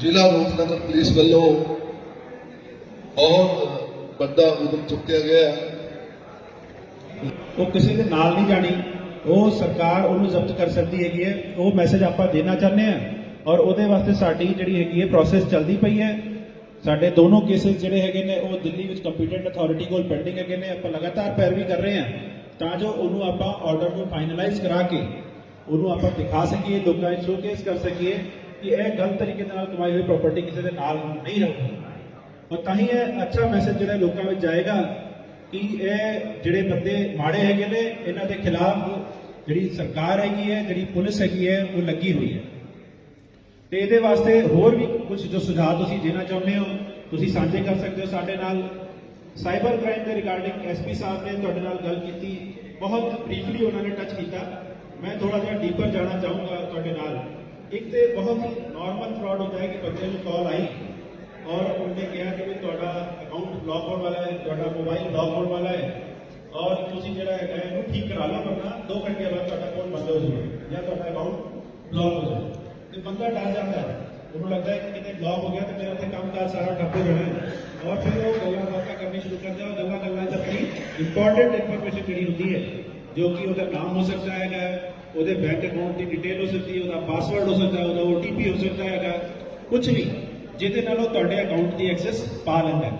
ਜ਼ਿਲ੍ਹਾ ਰੂਪਨਗਰ ਪੁਲਿਸ ਵੱਲੋਂ ਬਹੁਤ ਵੱਡਾ ਉਦਮ ਚੁੱਕਿਆ ਗਿਆ ਉਹ ਕਿਸੇ ਦੇ ਨਾਲ ਨਹੀਂ ਜਾਣੀ। ਉਹ ਸਰਕਾਰ ਉਹਨੂੰ ਜ਼ਬਤ ਕਰ ਸਕਦੀ ਹੈਗੀ ਹੈ। ਉਹ ਮੈਸੇਜ ਆਪਾਂ ਦੇਣਾ ਚਾਹੁੰਦੇ ਆ ਔਰ ਉਹਦੇ ਵਾਸਤੇ ਸਾਡੀ ਜਿਹੜੀ ਹੈਗੀ ਹੈ ਪ੍ਰੋਸੈਸ ਚੱਲਦੀ ਪਈ ਹੈ। ਸਾਡੇ ਦੋਨੋਂ ਕੇਸਿਸ ਜਿਹੜੇ ਹੈਗੇ ਨੇ, ਉਹ ਦਿੱਲੀ ਵਿੱਚ ਕੰਪੀਟੈਂਟ ਅਥਾਰਟੀ ਕੋਲ ਪੈਂਡਿੰਗ ਹੈਗੇ ਨੇ। ਆਪਾਂ ਲਗਾਤਾਰ ਪੈਰਵੀ ਕਰ ਰਹੇ ਹਾਂ। ਤਾਂ ਜੋ ਉਹਨੂੰ ਆਪਾਂ ਆਰਡਰ ਨੂੰ ਫਾਈਨਲਾਈਜ਼ ਕਰਾ ਕੇ, ਉਹਨੂੰ ਆਪਾਂ ਦਿਖਾ ਸਕੀਏ, ਲੋਕਾਂ ਵਿੱਚ ਸ਼ੋਕੇਸ ਕਰ ਸਕੀਏ। ਕਿ ਇਹ ਗਲਤ ਤਰੀਕੇ ਦੇ ਨਾਲ ਕਮਾਈ ਹੋਈ ਪ੍ਰਾਪਰਟੀ ਕਿਸੇ ਦੇ ਨਾਲ ਨਹੀਂ ਰਹੂਗੀ। ਔਰ ਤਾਂ ਹੀ ਇਹ ਅੱਛਾ ਮੈਸੇਜ ਜਿਹੜਾ ਲੋਕਾਂ ਵਿੱਚ ਜਾਏਗਾ ਕਿ ਇਹ ਜਿਹੜੇ ਬੰਦੇ ਮਾੜੇ ਹੈਗੇ ਨੇ, ਇਹਨਾਂ ਦੇ ਖਿਲਾਫ ਜਿਹੜੀ ਸਰਕਾਰ ਹੈਗੀ ਹੈ, ਜਿਹੜੀ ਪੁਲਿਸ ਹੈਗੀ ਹੈ, ਉਹ ਲੱਗੀ ਹੋਈ ਹੈ। ਤੇ ਇਹਦੇ ਵਾਸਤੇ ਹੋਰ ਵੀ ਕੁਝ ਜੋ ਸੁਝਾਅ ਤੁਸੀਂ ਦੇਣਾ ਚਾਹੁੰਦੇ ਹੋ, ਤੁਸੀਂ ਸਾਂਝੇ ਕਰ ਸਕਦੇ ਹੋ ਸਾਡੇ ਨਾਲ। ਸਾਈਬਰ ਕ੍ਰਾਈਮ ਦੇ ਰਿਗਾਰਡਿੰਗ ਐਸਪੀ ਸਾਹਿਬ ਨੇ ਤੁਹਾਡੇ ਨਾਲ ਗੱਲ ਕੀਤੀ। ਬਹੁਤ ਬਰੀਫਲੀ ਉਹਨਾਂ ਨੇ ਟੱਚ ਕੀਤਾ। ਮੈਂ ਥੋੜਾ ਜਿਹਾ ਡੀਪਰ ਜਾਣਾ ਚਾਹੂੰਗਾ ਤੁਹਾਡੇ ਨਾਲ। ਇੱਕ ਤੇ ਬਹੁਤ ਨਾਰਮਲ ਫਰਾਡ ਹੁੰਦਾ ਹੈ ਕਿ ਬੱਚੇ ਨੂੰ ਕਾਲ ਆਈ ਔਰ ਉਹਨੇ ਕਿਹਾ ਕਿ ਵੀ ਤੁਹਾਡਾ ਅਕਾਊਂਟ ਬਲੌਕ ਹੋਣ ਵਾਲਾ ਹੈ ਤੁਹਾਡਾ ਮੋਬਾਈਲ ਬਲੌਕ ਹੋਣ ਵਾਲਾ ਹੈ ਔਰ ਤੁਸੀਂ ਜਿਹੜਾ ਹੈਗਾ ਇਹਨੂੰ ਠੀਕ ਕਰਾ ਲਓ ਵਰਨਾ 2 ਘੰਟੇ ਬਾਅਦ ਤੁਹਾਡਾ ਫੋਨ ਬੰਦ ਹੋ ਜਾਊਗਾ ਜਾਂ ਤੁਹਾਡਾ ਅਕਾਊਂਟ ਬਲੌਕ ਹੋ ਜਾਊਗਾ ਤੇ ਬੰਦਾ ਡਰ ਜਾਂਦਾ ਹੈ ਉਹਨੂੰ ਲੱਗਦਾ ਹੈ ਕਿ ਕਿਤੇ ਬਲੌਕ ਹੋ ਗਿਆ ਤੇ ਮੇਰਾ ਤੇ ਕੰਮਕਾਰ ਸਾਰਾ ਠੱਪ ਹੋ ਜਾਣਾ ਹੈ ਔਰ ਫਿਰ ਉਹ ਗੱਲਾਂ ਬਾਤਾਂ ਕਰਨੀ ਸ਼ੁਰੂ ਕਰ ਦਿਆ ਉਹ ਗੱਲਾਂ ਗੱਲਾਂ 'ਚ ਆਪਣੀ ਇੰਪੋਰਟੈਂਟ ਇਨਫੋਰਮੇਸ਼ਨ ਜਿਹੜੀ ਹੁੰਦੀ ਹੈ ਜੋ ਕਿ ਉਹਦਾ ਨਾਮ ਹੋ ਸਕਦਾ ਹੈਗਾ ਉਹਦੇ ਬੈਂਕ ਅਕਾਊਂਟ ਦੀ ਡਿਟੇਲ ਹੋ ਸਕਦੀ ਹੈ, ਉਹਦਾ ਪਾਸਵਰਡ ਹੋ ਸਕਦਾ ਹੈ ਉਹਦਾ OTP ਹੋ ਸਕਦਾ ਹੈਗਾ ਕੁਝ ਵੀ, ਜਿਹਦੇ ਨਾਲ ਉਹ ਤੁਹਾਡੇ ਅਕਾਊਂਟ ਦੀ ਐਕਸੈਸ ਪਾ ਲੈਂਦਾ ਹੈ।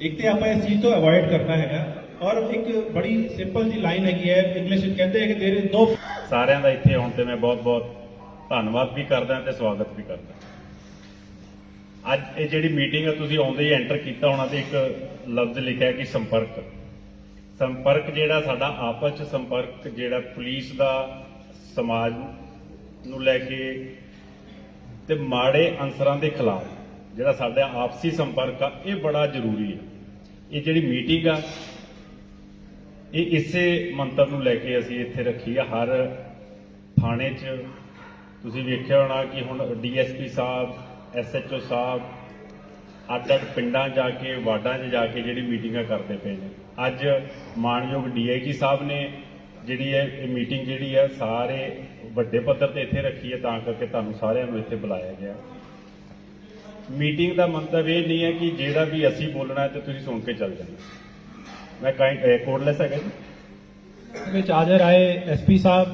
ਇੱਕ ਤੇ ਆਪਾਂ ਇਸ ਚੀਜ਼ ਤੋਂ ਅਵੋਇਡ ਕਰਨਾ ਹੈਗਾ, ਔਰ ਇੱਕ ਬੜੀ ਸਿੰਪਲ ਜੀ ਲਾਈਨ ਹੈਗੀ ਹੈ ਇੰਗਲਿਸ਼ ਵਿੱਚ ਕਹਿੰਦੇ ਹੈ ਕਿ ਦੇਰ ਇਜ਼ ਸਾਰਿਆਂ ਦਾ ਇੱਥੇ ਆਉਣ ਤੇ ਮੈਂ ਬਹੁਤ-ਬਹੁਤ ਧੰਨਵਾਦ ਵੀ ਕਰਦਾ ਤੇ ਸਵਾਗਤ ਵੀ ਕਰਦਾ। ਅੱਜ ਇਹ ਜਿਹੜੀ ਮੀਟਿੰਗ ਹੈ, ਤੁਸੀਂ ਆਉਂਦੇ ਹੀ ਐਂਟਰ ਕੀਤਾ ਹੋਣਾ ਤੇ ਇੱਕ ਲਫ਼ਜ਼ ਲਿਖਿਆ ਕਿ ਸੰਪਰਕ। ਸੰਪਰਕ ਜਿਹੜਾ ਸਾਡਾ ਆਪਸ ਚ ਸੰਪਰਕ ਜਿਹੜਾ ਪੁਲਿਸ ਦਾ ਸਮਾਜ ਨੂੰ ਲੈ ਕੇ ਤੇ ਮਾੜੇ ਅਨਸਰਾਂ ਦੇ ਖਿਲਾਫ ਜਿਹੜਾ ਸਾਡਾ ਆਪਸੀ ਸੰਪਰਕ ਆ, ਇਹ ਬੜਾ ਜ਼ਰੂਰੀ ਹੈ ਇਹ ਜਿਹੜੀ ਮੀਟਿੰਗ ਆ, ਇਹ ਇਸੇ ਮੰਤਵ ਨੂੰ ਲੈ ਕੇ ਅਸੀਂ ਇੱਥੇ ਰੱਖੀ ਆ। ਹਰ ਥਾਣੇ 'ਚ ਤੁਸੀਂ ਵੇਖਿਆ ਹੋਣਾ ਕਿ ਹੁਣ ਡੀਐਸਪੀ ਸਾਹਿਬ, ਐਸਐਚਓ ਸਾਹਿਬ ਅੱਡ ਅੱਡ ਪਿੰਡਾਂ ਜਾ ਕੇ, ਵਾਰਡਾਂ 'ਚ ਜਾ ਕੇ ਜਿਹੜੀ ਮੀਟਿੰਗਾਂ ਕਰਦੇ ਪਏ ਨੇ। ਅੱਜ ਮਾਨਯੋਗ ਡੀਆਈਜੀ ਸਾਹਿਬ ਨੇ ਜਿਹੜੀ ਹੈ ਇਹ ਮੀਟਿੰਗ ਜਿਹੜੀ ਹੈ ਸਾਰੇ ਵੱਡੇ ਪੱਧਰ ਤੇ ਇੱਥੇ ਰੱਖੀ ਹੈ ਤਾਂ ਕਰਕੇ ਤੁਹਾਨੂੰ ਸਾਰਿਆਂ ਨੂੰ ਇੱਥੇ ਬੁਲਾਇਆ ਗਿਆ। ਮੀਟਿੰਗ ਦਾ ਮੰਤਵ ਇਹ ਨਹੀਂ ਹੈ ਕਿ ਜਿਹੜਾ ਵੀ ਅਸੀਂ ਬੋਲਣਾ ਹੈ ਤੇ ਤੁਸੀਂ ਸੁਣ ਕੇ ਚੱਲ ਜਾਣਾ। ਮੈਂ ਕਾਇ ਕੋਡਲੈਸ ਹੈਗਾ ਜੀ? ਵਿੱਚ ਹਾਜ਼ਰ ਆਏ ਐਸਪੀ ਸਾਹਿਬ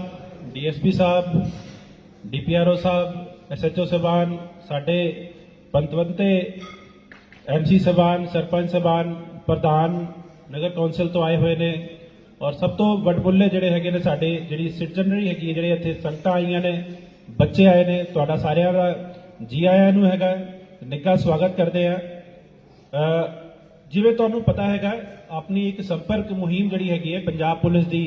ਡੀਐਸਪੀ ਸਾਹਿਬ ਡੀਪੀਆਰਓ ਸਾਹਿਬ ਐਸਐਚਓ ਸਾਹਿਬਾਨ, ਸਾਡੇ ਪੰਤਵੰਤੇ ਐਮਸੀ ਸਾਹਿਬਾਨ ਸਰਪੰਚ ਸਾਹਿਬਾਨ ਪ੍ਰਧਾਨ ਨਗਰ ਕੌਂਸਲ ਤੋਂ ਆਏ ਹੋਏ ਨੇ ਔਰ ਸਭ ਤੋਂ ਵੱਡਮੁੱਲੇ ਜਿਹੜੇ ਹੈਗੇ ਨੇ ਸਾਡੇ ਜਿਹੜੀ ਸਿਟੀਜ਼ਨਰੀ ਹੈਗੀ ਹੈ ਜਿਹੜੇ ਇੱਥੇ ਸੰਗਤਾਂ ਆਈਆਂ ਨੇ ਬੱਚੇ ਆਏ ਨੇ ਤੁਹਾਡਾ ਸਾਰਿਆਂ ਦਾ ਜੀ ਆਇਆਂ ਨੂੰ ਹੈਗਾ ਨਿੱਘਾ ਸਵਾਗਤ ਕਰਦੇ ਆ ਜਿਵੇਂ ਤੁਹਾਨੂੰ ਪਤਾ ਹੈਗਾ ਆਪਣੀ ਇੱਕ ਸੰਪਰਕ ਮੁਹਿੰਮ ਜਿਹੜੀ ਹੈਗੀ ਹੈ ਪੰਜਾਬ ਪੁਲਿਸ ਦੀ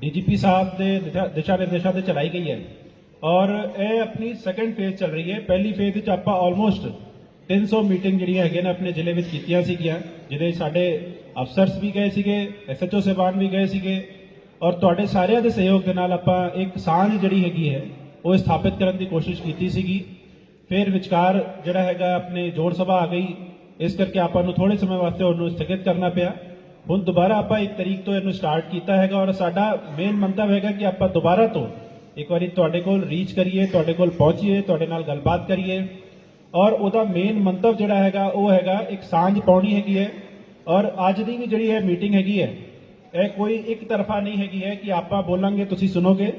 ਡੀਜੀਪੀ ਸਾਹਿਬ ਦੇ ਦਿਸ਼ਾ- ਦਿਸ਼ਾ ਨਿਰਦੇਸ਼ਾਂ ਤੇ ਚਲਾਈ ਗਈ ਹੈ ਔਰ ਇਹ ਆਪਣੀ ਸੈਕੰਡ ਫੇਜ਼ ਚੱਲ ਰਹੀ ਹੈ ਪਹਿਲੀ ਫੇਜ਼ ਵਿੱਚ ਆਪਾਂ ਆਲਮੋਸਟ 300 ਮੀਟਿੰਗ ਜਿਹੜੀਆਂ ਹੈਗੀਆਂ ਨੇ ਆਪਣੇ ਜ਼ਿਲ੍ਹੇ ਵਿੱਚ ਕੀਤੀਆਂ ਸੀਗੀਆਂ, ਜਿਹਦੇ ਸਾਡੇ ਅਫਸਰਸ ਵੀ ਗਏ ਸੀਗੇ ਐਸਐਚਓ ਸਾਹਿਬਾਨ ਵੀ ਗਏ ਸੀਗੇ ਔਰ ਤੁਹਾਡੇ ਸਾਰਿਆਂ ਦੇ ਸਹਿਯੋਗ ਦੇ ਨਾਲ ਆਪਾਂ ਇੱਕ ਸਾਂਝ ਜਿਹੜੀ ਹੈਗੀ ਹੈ, ਉਹ ਸਥਾਪਿਤ ਕਰਨ ਦੀ ਕੋਸ਼ਿਸ਼ ਕੀਤੀ ਸੀਗੀ। ਫਿਰ ਵਿਚਕਾਰ ਜਿਹੜਾ ਹੈਗਾ ਆਪਣੇ ਜੋੜ ਸਭਾ ਆ ਗਈ, ਇਸ ਕਰਕੇ ਆਪਾਂ ਨੂੰ ਥੋੜੇ ਸਮੇਂ ਵਾਸਤੇ ਉਹਨੂੰ ਸਥਗਿਤ ਕਰਨਾ ਪਿਆ। ਹੁਣ ਦੁਬਾਰਾ ਆਪਾਂ ਇੱਕ ਤਰੀਕ ਤੋਂ ਇਹਨੂੰ ਸਟਾਰਟ ਕੀਤਾ ਹੈਗਾ ਔਰ ਸਾਡਾ ਮੇਨ ਮੰਤਵ ਹੈਗਾ ਕਿ ਆਪਾਂ ਦੁਬਾਰਾ ਤੋਂ ਇੱਕ ਵਾਰੀ ਤੁਹਾਡੇ ਕੋਲ ਰੀਚ ਕਰੀਏ, ਤੁਹਾਡੇ ਕੋਲ ਪਹੁੰਚੀਏ, ਤੁਹਾਡੇ ਨਾਲ ਗੱਲਬਾਤ ਕਰੀਏ। ਔਰ ਉਹਦਾ ਮੇਨ ਮੰਤਵ ਜਿਹੜਾ ਹੈਗਾ ਉਹ ਹੈਗਾ ਇੱਕ ਸਾਂਝ ਪਾਉਣੀ ਹੈਗੀ ਹੈ ਔਰ ਅੱਜ ਦੀ ਵੀ ਜਿਹੜੀ ਇਹ ਮੀਟਿੰਗ ਹੈਗੀ ਹੈ ਇਹ ਕੋਈ ਇੱਕ ਤਰਫਾ ਨਹੀਂ ਹੈਗੀ ਹੈ ਕਿ ਆਪਾਂ ਬੋਲਾਂਗੇ ਤੁਸੀਂ ਸੁਣੋਗੇ।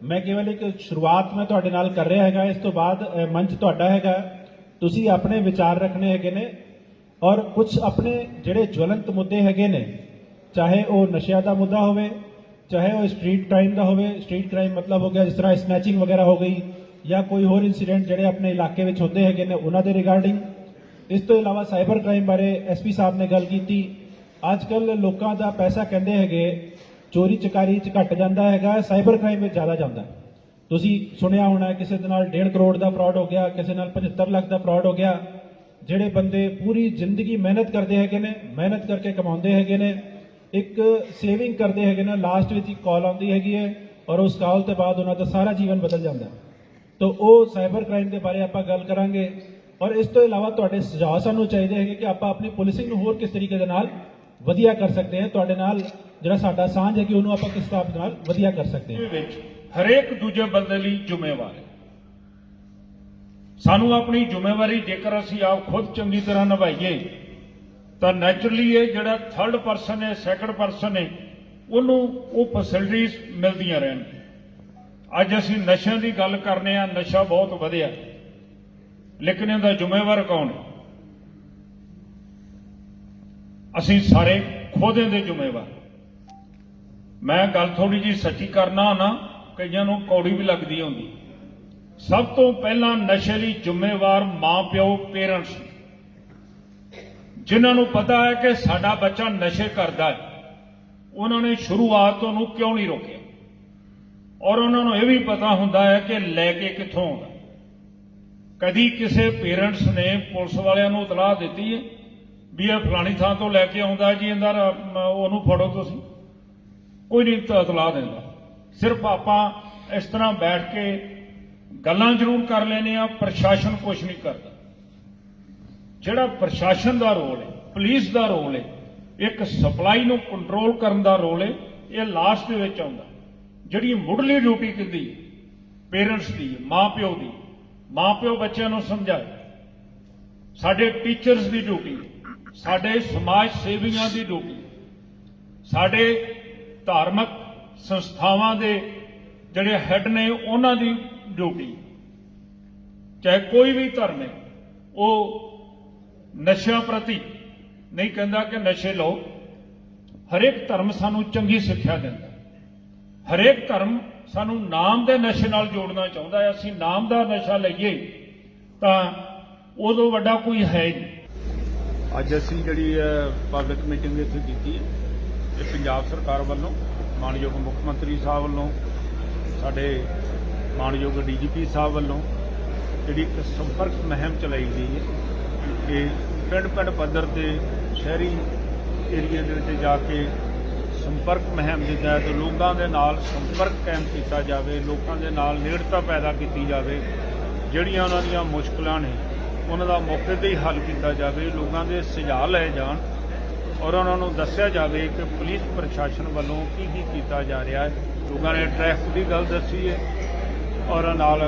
ਮੈਂ ਕੇਵਲ ਇੱਕ ਸ਼ੁਰੂਆਤ ਮੈਂ ਤੁਹਾਡੇ ਨਾਲ ਕਰ ਰਿਹਾ ਹੈਗਾ ਇਸ ਤੋਂ ਬਾਅਦ ਅ, ਮੰਚ ਤੁਹਾਡਾ ਹੈਗਾ। ਤੁਸੀਂ ਆਪਣੇ ਵਿਚਾਰ ਰੱਖਣੇ ਹੈਗੇ ਨੇ ਔਰ ਕੁਝ ਆਪਣੇ ਜਿਹੜੇ ਜਵਲੰਤ ਮੁੱਦੇ ਹੈਗੇ ਨੇ ਚਾਹੇ ਉਹ ਨਸ਼ਿਆਂ ਦਾ ਮੁੱਦਾ ਹੋਵੇ ਚਾਹੇ ਉਹ ਸਟਰੀਟ ਕ੍ਰਾਈਮ ਦਾ ਹੋਵੇ ਸਟਰੀਟ ਕ੍ਰਾਈਮ ਮਤਲਬ ਹੋ ਗਿਆ ਜਿਸ ਤਰ੍ਹਾਂ ਸਨੈਚਿੰਗ ਵਗੈਰਾ ਹੋ ਗਈ ਜਾਂ ਕੋਈ ਹੋਰ ਇਨਸੀਡੈਂਟ ਜਿਹੜੇ ਆਪਣੇ ਇਲਾਕੇ ਵਿੱਚ ਹੁੰਦੇ ਹੈਗੇ ਨੇ, ਉਹਨਾਂ ਦੇ ਰਿਗਾਰਡਿੰਗ ਇਸ ਤੋਂ ਇਲਾਵਾ ਸਾਈਬਰ ਕ੍ਰਾਈਮ ਬਾਰੇ ਐਸਪੀ ਸਾਹਿਬ ਨੇ ਗੱਲ ਕੀਤੀ। ਅੱਜ ਕੱਲ ਲੋਕਾਂ ਦਾ ਪੈਸਾ ਕਹਿੰਦੇ ਹੈਗੇ, ਚੋਰੀ ਚਕਾਰੀ ਚ ਘਟ ਜਾਂਦਾ ਹੈਗਾ ਸਾਈਬਰ ਕ੍ਰਾਈਮ ਵਿੱਚ ਜ਼ਿਆਦਾ ਜਾਂਦਾ। ਤੁਸੀਂ ਸੁਣਿਆ ਹੋਣਾ, ਕਿਸੇ ਦੇ ਨਾਲ 1.5 ਕਰੋੜ ਦਾ ਫਰਾਡ ਹੋ ਗਿਆ, ਕਿਸੇ ਨਾਲ 75 ਲੱਖ ਦਾ ਫਰਾਡ ਹੋ ਗਿਆ। ਜਿਹੜੇ ਬੰਦੇ ਪੂਰੀ ਜ਼ਿੰਦਗੀ ਮਿਹਨਤ ਕਰਦੇ ਹੈਗੇ ਨੇ, ਮਿਹਨਤ ਕਰਕੇ ਕਮਾਉਂਦੇ ਹੈਗੇ ਨੇ, ਇੱਕ ਸੇਵਿੰਗ ਕਰਦੇ ਹੈਗੇ ਨੇ ਲਾਸਟ ਵਿੱਚ ਇੱਕ ਕਾਲ ਆਉਂਦੀ ਹੈਗੀ ਹੈ, ਔਰ ਉਸ ਕਾਲ ਤੋਂ ਬਾਅਦ ਉਹਨਾਂ ਦਾ ਸਾਰਾ ਜੀਵਨ ਬਦਲ ਜਾਂਦਾ। ਹੈ ਤੋ ਉਹ ਸਾਈਬਰ ਕ੍ਰਾਈਮ ਦੇ ਬਾਰੇ ਆਪਾਂ ਗੱਲ ਕਰਾਂਗੇ। ਔਰ ਇਸ ਤੋਂ ਇਲਾਵਾ ਤੁਹਾਡੇ ਸੁਝਾਅ ਸਾਨੂੰ ਚਾਹੀਦੇ ਹੈਗੇ ਕਿ ਆਪਾਂ ਆਪਣੀ ਪੁਲਿਸਿੰਗ ਨੂੰ ਹੋਰ ਕਿਸ ਤਰੀਕੇ ਦੇ ਨਾਲ ਵਧੀਆ ਕਰ ਸਕਦੇ ਹਾਂ। ਤੁਹਾਡੇ ਨਾਲ ਜਿਹੜਾ ਸਾਡਾ ਸਾਂਝ ਹੈ ਕਿ ਉਹਨੂੰ ਆਪਾਂ ਕਿਸ ਹਿਸਾਬ ਨਾਲ ਵਧੀਆ ਕਰ ਸਕਦੇ ਹਾਂ। ਵਿੱਚ ਹਰੇਕ ਦੂਜੇ ਬੰਦੇ ਲਈ ਜ਼ਿੰਮੇਵਾਰ ਹੈ। ਸਾਨੂੰ ਆਪਣੀ ਜ਼ਿੰਮੇਵਾਰੀ ਜੇਕਰ ਅਸੀਂ ਆਪ ਖੁਦ ਚੰਗੀ ਤਰ੍ਹਾਂ ਨਿਭਾਈਏ, ਤਾਂ ਨੈਚੁਰਲੀ ਇਹ ਜਿਹੜਾ ਥਰਡ ਪਰਸਨ ਹੈ ਸੈਕੰਡ ਪਰਸਨ ਹੈ, ਉਹਨੂੰ ਉਹ ਫੈਸਿਲਿਟੀਆਂ ਮਿਲਦੀਆਂ ਰਹਿਣ। ਅੱਜ ਅਸੀਂ ਨਸ਼ਿਆਂ ਦੀ ਗੱਲ ਕਰਨੇ ਆ, ਨਸ਼ਾ ਬਹੁਤ ਵਧਿਆ। ਲੇਕਿਨ ਇਹਦਾ ਜ਼ਿੰਮੇਵਾਰ ਕੌਣ ਹੈ? ਅਸੀਂ ਸਾਰੇ ਖੁਦ ਦੇ ਜ਼ਿੰਮੇਵਾਰ। ਮੈਂ ਗੱਲ ਥੋੜੀ ਜੀ ਸੱਚੀ ਕਰਨਾ ਨਾ, ਕਈਆਂ ਨੂੰ ਕੌੜੀ ਵੀ ਲੱਗਦੀ ਹੁੰਦੀ ਸਭ ਤੋਂ ਪਹਿਲਾਂ ਨਸ਼ੇ ਲਈ ਜ਼ਿੰਮੇਵਾਰ ਮਾਪਿਓ ਪੇਰੈਂਟਸ ਜਿਨ੍ਹਾਂ ਨੂੰ ਪਤਾ ਹੈ ਕਿ ਸਾਡਾ ਬੱਚਾ ਨਸ਼ੇ ਕਰਦਾ ਹੈ, ਉਹਨਾਂ ਨੇ ਸ਼ੁਰੂਆਤ ਤੋਂ ਉਹਨੂੰ ਕਿਉਂ ਨਹੀਂ ਰੋਕਿਆ? ਔਰ ਉਹਨਾਂ ਨੂੰ ਇਹ ਵੀ ਪਤਾ ਹੁੰਦਾ ਹੈ ਕਿ ਲੈ ਕੇ ਕਿੱਥੋਂ ਆਉਂਦਾ। ਕਦੀ ਕਿਸੇ ਪੇਰੈਂਟਸ ਨੇ ਪੁਲਿਸ ਵਾਲਿਆਂ ਨੂੰ ਇਤਲਾਹ ਦਿੱਤੀ ਹੈ ਵੀ ਇਹ ਫਲਾਣੀ ਥਾਂ ਤੋਂ ਲੈ ਕੇ ਆਉਂਦਾ ਜੀ, ਇਹਦਾ ਰ- ਉਹਨੂੰ ਫੜੋ ਤੁਸੀਂ। ਕੋਈ ਨਹੀਂ ਤਾਂ ਇਤਲਾਹ ਦਿੰਦਾ। ਸਿਰਫ ਆਪਾਂ ਇਸ ਤਰ੍ਹਾਂ ਬੈਠ ਕੇ ਗੱਲਾਂ ਜ਼ਰੂਰ ਕਰ ਲੈਨੇ ਆ ਪ੍ਰਸ਼ਾਸਨ ਕੁਝ ਨਹੀਂ ਕਰਦਾ। ਜਿਹੜਾ ਪ੍ਰਸ਼ਾਸਨ ਦਾ ਰੋਲ ਹੈ, ਪੁਲਿਸ ਦਾ ਰੋਲ ਹੈ, ਇੱਕ ਸਪਲਾਈ ਨੂੰ ਕੰਟਰੋਲ ਕਰਨ ਦਾ ਰੋਲ ਹੈ, ਇਹ ਲਾਸਟ ਦੇ ਵਿੱਚ ਆਉਂਦਾ। ਜਿਹੜੀ ਮੁੱਢਲੀ ਡਿਊਟੀ ਕਿੰਦੀ ਪੇਰੈਂਟਸ ਦੀ ਹੈ, ਮਾਂ ਪਿਓ ਦੀ ਮਾਂ ਪਿਓ ਬੱਚਿਆਂ ਨੂੰ ਸਮਝਾਏ ਸਾਡੇ ਟੀਚਰਸ ਦੀ ਡਿਊਟੀ ਸਾਡੇ ਸਮਾਜ ਸੇਵੀਆਂ ਦੀ ਡਿਊਟੀ ਸਾਡੇ ਧਾਰਮਿਕ ਸੰਸਥਾਵਾਂ ਦੇ ਜਿਹੜੇ ਹੈੱਡ ਨੇ ਉਹਨਾਂ ਦੀ ਡਿਊਟੀ। ਚਾਹੇ ਕੋਈ ਵੀ ਧਰਮ ਹੈ ਉਹ ਨਸ਼ਿਆਂ ਪ੍ਰਤੀ ਨਹੀਂ ਕਹਿੰਦਾ ਕਿ ਨਸ਼ੇ ਲਓ। ਹਰੇਕ ਧਰਮ ਸਾਨੂੰ ਚੰਗੀ ਸਿੱਖਿਆ ਦਿੰਦਾ। ਹਰੇਕ ਧਰਮ ਸਾਨੂੰ ਨਾਮ ਦੇ ਨਸ਼ੇ ਨਾਲ ਜੋੜਨਾ ਚਾਹੁੰਦਾ ਹੈ। ਅਸੀਂ ਨਾਮ ਦਾ ਨਸ਼ਾ ਲਈਏ, ਤਾਂ ਉਦੋਂ ਵੱਡਾ ਕੋਈ ਹੈ ਹੀ ਨਹੀਂ। ਅੱਜ ਅਸੀਂ ਜਿਹੜੀ ਪਬਲਿਕ ਮੀਟਿੰਗ ਇੱਥੇ ਕੀਤੀ ਹੈ, ਇਹ ਪੰਜਾਬ ਸਰਕਾਰ ਵੱਲੋਂ, ਮਾਨਯੋਗ ਮੁੱਖ ਮੰਤਰੀ ਸਾਹਿਬ ਵੱਲੋਂ, ਸਾਡੇ ਮਾਨਯੋਗ ਡੀਜੀਪੀ ਸਾਹਿਬ ਵੱਲੋਂ ਜਿਹੜੀ ਇੱਕ ਸੰਪਰਕ ਮੁਹਿੰਮ ਚਲਾਈ ਗਈ ਹੈ ਕਿ ਪਿੰਡ ਪਿੰਡ ਪੱਧਰ ਤੇ ਸ਼ਹਿਰੀ ਏਰੀਆ ਦੇ ਵਿੱਚ ਜਾ ਕੇ ਸੰਪਰਕ ਮੁਹਿੰਮ ਦੇ ਤਹਿਤ ਲੋਕਾਂ ਦੇ ਨਾਲ ਸੰਪਰਕ ਕਾਇਮ ਕੀਤਾ ਜਾਵੇ, ਲੋਕਾਂ ਦੇ ਨਾਲ ਨੇੜਤਾ ਪੈਦਾ ਕੀਤੀ ਜਾਵੇ, ਜਿਹੜੀਆਂ ਉਹਨਾਂ ਦੀਆਂ ਮੁਸ਼ਕਲਾਂ ਨੇ, ਉਹਨਾਂ ਦਾ ਮੌਕੇ ਤੇ ਹੀ ਹੱਲ ਕੀਤਾ ਜਾਵੇ, ਲੋਕਾਂ ਦੇ ਸੁਝਾਅ ਲਏ ਜਾਣ ਔਰ ਉਹਨਾਂ ਨੂੰ ਦੱਸਿਆ ਜਾਵੇ ਕਿ ਪੁਲਿਸ ਪ੍ਰਸ਼ਾਸਨ ਵੱਲੋਂ ਕੀ ਕੀ ਕੀਤਾ ਜਾ ਰਿਹਾ ਹੈ। ਲੋਕਾਂ ਨੇ ਟ੍ਰੈਫਿਕ ਦੀ ਗੱਲ ਦੱਸੀ ਹੈ ਔਰ ਨਾਲ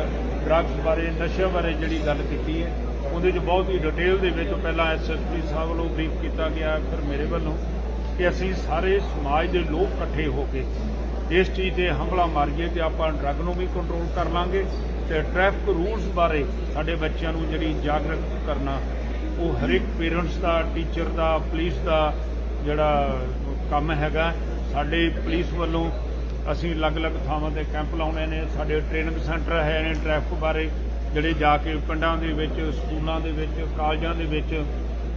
ਡਰੱਗਸ ਬਾਰੇ, ਨਸ਼ਿਆਂ ਬਾਰੇ ਜਿਹੜੀ ਗੱਲ ਕੀਤੀ ਹੈ, ਉਹਦੇ 'ਚ ਬਹੁਤ ਹੀ ਡਿਟੇਲ ਦੇ ਵਿੱਚ ਪਹਿਲਾਂ ਐਸਐਸਪੀ ਸਾਹਿਬ ਵੱਲੋਂ ਬਰੀਫ ਕੀਤਾ ਗਿਆ ਫਿਰ ਮੇਰੇ ਵੱਲੋਂ ਕਿ ਅਸੀਂ ਸਾਰੇ ਸਮਾਜ ਦੇ ਲੋਕ ਇਕੱਠੇ ਹੋ ਕੇ ਇਸ ਚੀਜ਼ ਤੇ ਹਮਲਾ ਮਾਰੀਏ ਕਿ ਆਪਾਂ ਡਰੱਗ ਨੂੰ ਵੀ ਕੰਟਰੋਲ ਕਰ ਲਾਂਗੇ ਤੇ ਟ੍ਰੈਫਿਕ ਰੂਲਸ ਬਾਰੇ ਸਾਡੇ ਬੱਚਿਆਂ ਨੂੰ ਜਿਹੜੀ ਜਾਗਰੂਕ ਕਰਨਾ, ਉਹ ਹਰ ਇੱਕ ਪੇਰੈਂਟਸ ਦਾ ਟੀਚਰ ਦਾ ਪੁਲਿਸ ਦਾ ਜਿਹੜਾ ਕੰਮ ਹੈਗਾ, ਸਾਡੇ ਪੁਲਿਸ ਵੱਲੋਂ ਅਸੀਂ ਅਲੱਗ-ਅਲੱਗ ਥਾਵਾਂ ਤੇ ਕੈਂਪ ਲਾਉਣੇ ਨੇ, ਸਾਡੇ ਟ੍ਰੇਨਿੰਗ ਸੈਂਟਰ ਹੈ ਨੇ ਟ੍ਰੈਫਿਕ ਬਾਰੇ, ਜਿਹੜੇ ਜਾ ਕੇ ਪਿੰਡਾਂ ਦੇ ਵਿੱਚ, ਸਕੂਲਾਂ ਦੇ ਵਿੱਚ, ਕਾਲਜਾਂ ਦੇ ਵਿੱਚ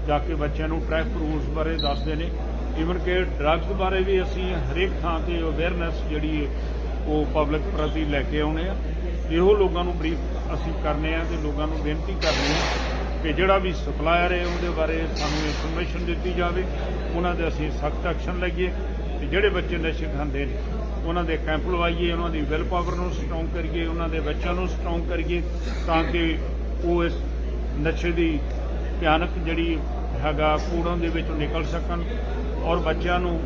ਜਾ ਕੇ ਬੱਚਿਆਂ ਨੂੰ ਟ੍ਰੈਫਿਕ ਰੂਲਸ ਬਾਰੇ ਦੱਸਦੇ ਨੇ। ਈਵਨ ਕਿ ਡਰੱਗਸ ਬਾਰੇ ਵੀ ਅਸੀਂ ਹਰੇਕ ਥਾਂ ਤੇ ਅਵੇਅਰਨੈਸ ਜਿਹੜੀ ਹੈ, ਉਹ ਪਬਲਿਕ ਪ੍ਰਤੀ ਲੈ ਕੇ ਆਉਣੇ ਆ। ਇਹੋ ਲੋਕਾਂ ਨੂੰ ਬਰੀਫ ਅਸੀਂ ਕਰਨੇ ਆ ਤੇ ਲੋਕਾਂ ਨੂੰ ਬੇਨਤੀ ਕਰਨੀ ਆ ਕਿ ਜਿਹੜਾ ਵੀ ਸਪਲਾਇਰ ਹੈ, ਉਹਦੇ ਬਾਰੇ ਸਾਨੂੰ ਇਨਫੋਰਮੇਸ਼ਨ ਦਿੱਤੀ ਜਾਵੇ। ਉਹਨਾਂ ਦੇ ਅਸੀਂ ਸਖਤ ਐਕਸ਼ਨ ਲਈਏ। ਤੇ ਜਿਹੜੇ ਬੱਚੇ ਨਸ਼ੇ ਖਾਂਦੇ ਨੇ, ਉਹਨਾਂ ਦੇ ਕੈਂਪ ਲਵਾਈਏ, ਉਹਨਾਂ ਦੀ ਵਿਲ ਪਾਵਰ ਨੂੰ ਸਟਰੋਂਗ ਕਰੀਏ, ਉਹਨਾਂ ਦੇ ਬੱਚਿਆਂ ਨੂੰ ਸਟਰੋਂਗ ਕਰੀਏ ਤਾਂ ਕਿ ਉਹ ਇਸ ਨਸ਼ੇ ਦੀ ਭਿਆਨਕ ਜਿਹੜੀ ਹੈਗਾ, ਕੂੜੋਂ ਦੇ ਵਿੱਚੋਂ ਨਿਕਲ ਸਕਣ ਔਰ ਬੱਚਿਆਂ ਨੂੰ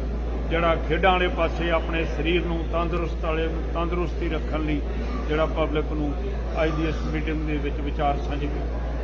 ਜਿਹੜਾ ਖੇਡਾਂ ਵਾਲੇ ਪਾਸੇ ਆਪਣੇ ਸਰੀਰ ਨੂੰ ਤੰਦਰੁਸਤ ਵਾਲੇ, ਤੰਦਰੁਸਤੀ ਰੱਖਣ ਲਈ ਜਿਹੜਾ ਪਬਲਿਕ ਨੂੰ ਅੱਜ ਦੀ ਇਸ ਮੀਟਿੰਗ ਦੇ ਵਿੱਚ ਵਿਚਾਰ ਸਾਂਝੇ ਕੀਤੇ